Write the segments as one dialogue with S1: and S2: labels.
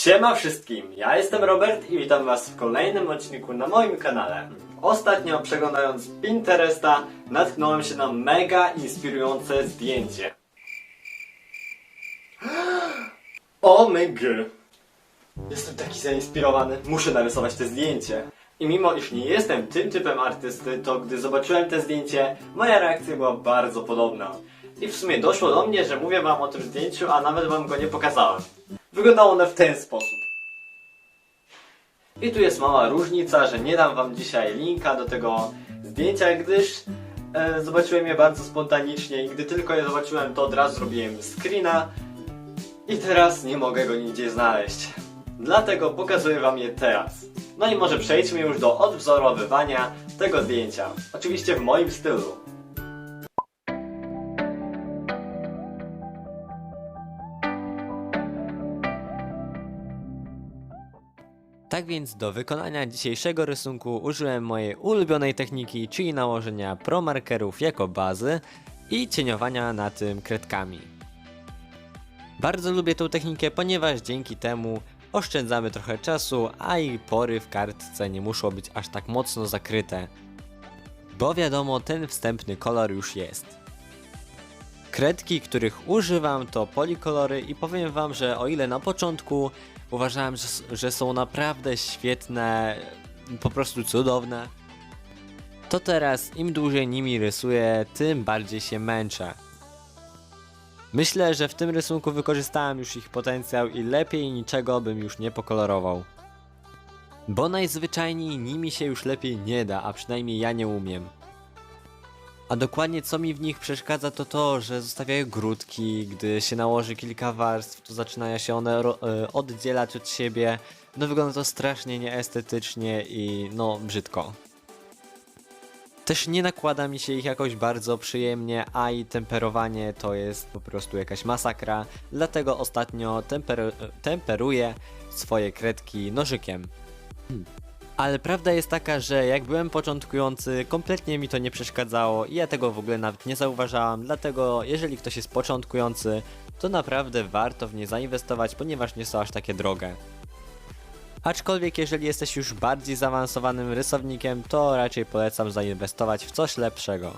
S1: Siema wszystkim, ja jestem Robert i witam was w kolejnym odcinku na moim kanale. Ostatnio przeglądając Pinteresta natknąłem się na mega inspirujące zdjęcie. O my g. Jestem taki zainspirowany, muszę narysować te zdjęcie. I mimo iż nie jestem tym typem artysty, to gdy zobaczyłem te zdjęcie, moja reakcja była bardzo podobna. I w sumie doszło do mnie, że mówię wam o tym zdjęciu, a nawet wam go nie pokazałem. Wyglądało one w ten sposób. I tu jest mała różnica, że nie dam wam dzisiaj linka do tego zdjęcia, gdyż e, zobaczyłem je bardzo spontanicznie i gdy tylko je zobaczyłem, to od razu zrobiłem screena i teraz nie mogę go nigdzie znaleźć. Dlatego pokazuję wam je teraz. No i może przejdźmy już do odwzorowywania tego zdjęcia. Oczywiście w moim stylu. Tak więc do wykonania dzisiejszego rysunku użyłem mojej ulubionej techniki, czyli nałożenia promarkerów jako bazy i cieniowania na tym kredkami. Bardzo lubię tą technikę, ponieważ dzięki temu oszczędzamy trochę czasu, a i pory w kartce nie muszą być aż tak mocno zakryte. Bo wiadomo, ten wstępny kolor już jest. Kredki, których używam to polikolory i powiem wam, że o ile na początku uważałem, że, że są naprawdę świetne, po prostu cudowne, to teraz im dłużej nimi rysuję, tym bardziej się męczę. Myślę, że w tym rysunku wykorzystałem już ich potencjał i lepiej niczego bym już nie pokolorował. Bo najzwyczajniej nimi się już lepiej nie da, a przynajmniej ja nie umiem. A dokładnie co mi w nich przeszkadza to to, że zostawiają grudki, gdy się nałoży kilka warstw, to zaczynają się one e, oddzielać od siebie. No wygląda to strasznie nieestetycznie i no brzydko. Też nie nakłada mi się ich jakoś bardzo przyjemnie, a i temperowanie to jest po prostu jakaś masakra, dlatego ostatnio temper- temperuję swoje kredki nożykiem. Ale prawda jest taka, że jak byłem początkujący, kompletnie mi to nie przeszkadzało i ja tego w ogóle nawet nie zauważałam, dlatego jeżeli ktoś jest początkujący, to naprawdę warto w nie zainwestować, ponieważ nie są aż takie drogie. Aczkolwiek jeżeli jesteś już bardziej zaawansowanym rysownikiem, to raczej polecam zainwestować w coś lepszego.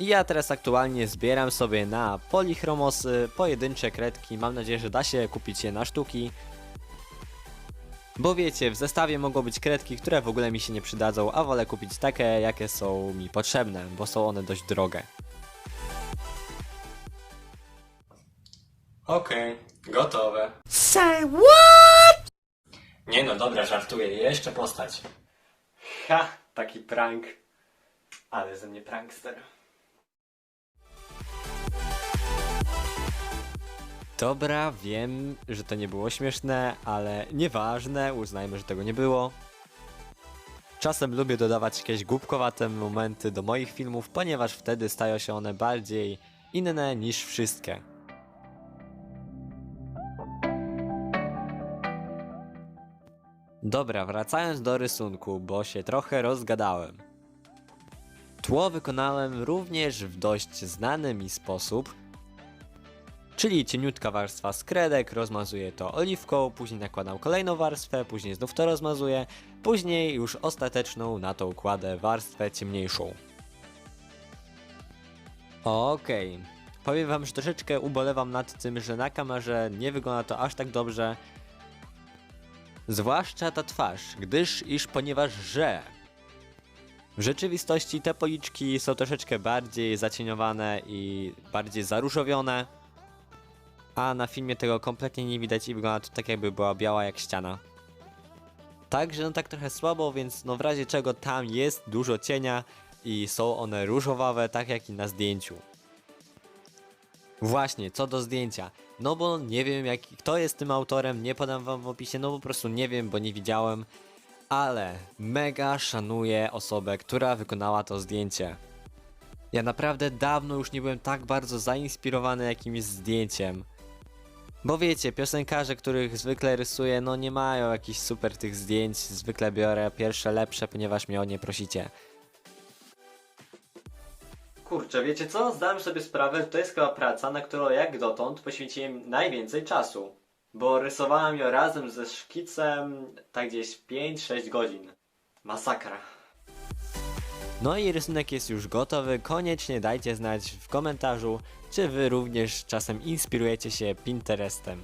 S1: I ja teraz aktualnie zbieram sobie na polichromosy pojedyncze kredki, mam nadzieję, że da się kupić je na sztuki, bo wiecie, w zestawie mogą być kredki, które w ogóle mi się nie przydadzą, a wolę kupić takie, jakie są mi potrzebne, bo są one dość drogie. Okej, gotowe.
S2: Say what?
S1: Nie no, dobra, żartuję, jeszcze postać. Ha, taki prank. Ale ze mnie prankster. Dobra, wiem, że to nie było śmieszne, ale nieważne, uznajmy, że tego nie było. Czasem lubię dodawać jakieś głupkowate momenty do moich filmów, ponieważ wtedy stają się one bardziej inne niż wszystkie. Dobra, wracając do rysunku, bo się trochę rozgadałem. Tło wykonałem również w dość znany mi sposób, czyli cieniutka warstwa z kredek, rozmazuję to oliwką, później nakładam kolejną warstwę, później znów to rozmazuję, później już ostateczną na to kładę warstwę ciemniejszą. Okej. Powiem wam, że troszeczkę ubolewam nad tym, że na kamerze nie wygląda to aż tak dobrze, Zwłaszcza ta twarz, gdyż iż ponieważ że w rzeczywistości te policzki są troszeczkę bardziej zacieniowane i bardziej zaróżowione, a na filmie tego kompletnie nie widać i wygląda to tak jakby była biała jak ściana. Także no tak trochę słabo, więc no w razie czego tam jest dużo cienia i są one różowawe, tak jak i na zdjęciu. Właśnie, co do zdjęcia. No bo nie wiem, jak, kto jest tym autorem, nie podam wam w opisie, no po prostu nie wiem, bo nie widziałem. Ale mega szanuję osobę, która wykonała to zdjęcie. Ja naprawdę dawno już nie byłem tak bardzo zainspirowany jakimś zdjęciem. Bo wiecie, piosenkarze, których zwykle rysuję, no nie mają jakichś super tych zdjęć. Zwykle biorę pierwsze lepsze, ponieważ mnie o nie prosicie. Kurczę, wiecie co? Zdałem sobie sprawę, że to jest chyba praca, na którą jak dotąd poświęciłem najwięcej czasu. bo rysowałem ją razem ze szkicem tak gdzieś 5-6 godzin. Masakra. No i rysunek jest już gotowy. Koniecznie dajcie znać w komentarzu, czy wy również czasem inspirujecie się Pinterestem.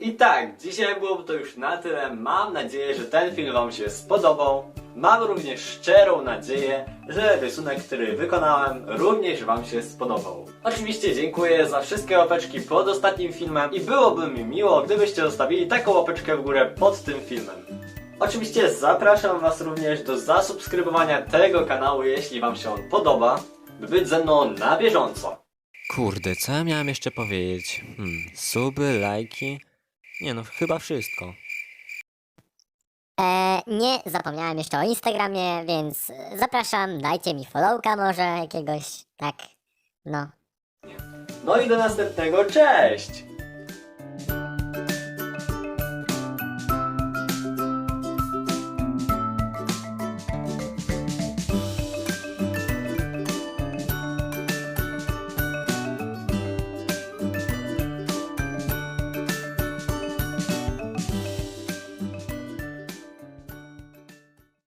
S1: I tak, dzisiaj byłoby to już na tyle. Mam nadzieję, że ten film Wam się spodobał. Mam również szczerą nadzieję, że rysunek, który wykonałem, również Wam się spodobał. Oczywiście dziękuję za wszystkie łapeczki pod ostatnim filmem i byłoby mi miło, gdybyście zostawili taką łapeczkę w górę pod tym filmem. Oczywiście zapraszam Was również do zasubskrybowania tego kanału, jeśli Wam się on podoba, by być ze mną na bieżąco. Kurde, co ja miałem jeszcze powiedzieć? Hmm, suby, lajki. Nie no, chyba wszystko.
S3: E, nie zapomniałem jeszcze o Instagramie, więc zapraszam, dajcie mi followka może jakiegoś, tak, no.
S1: No i do następnego, cześć!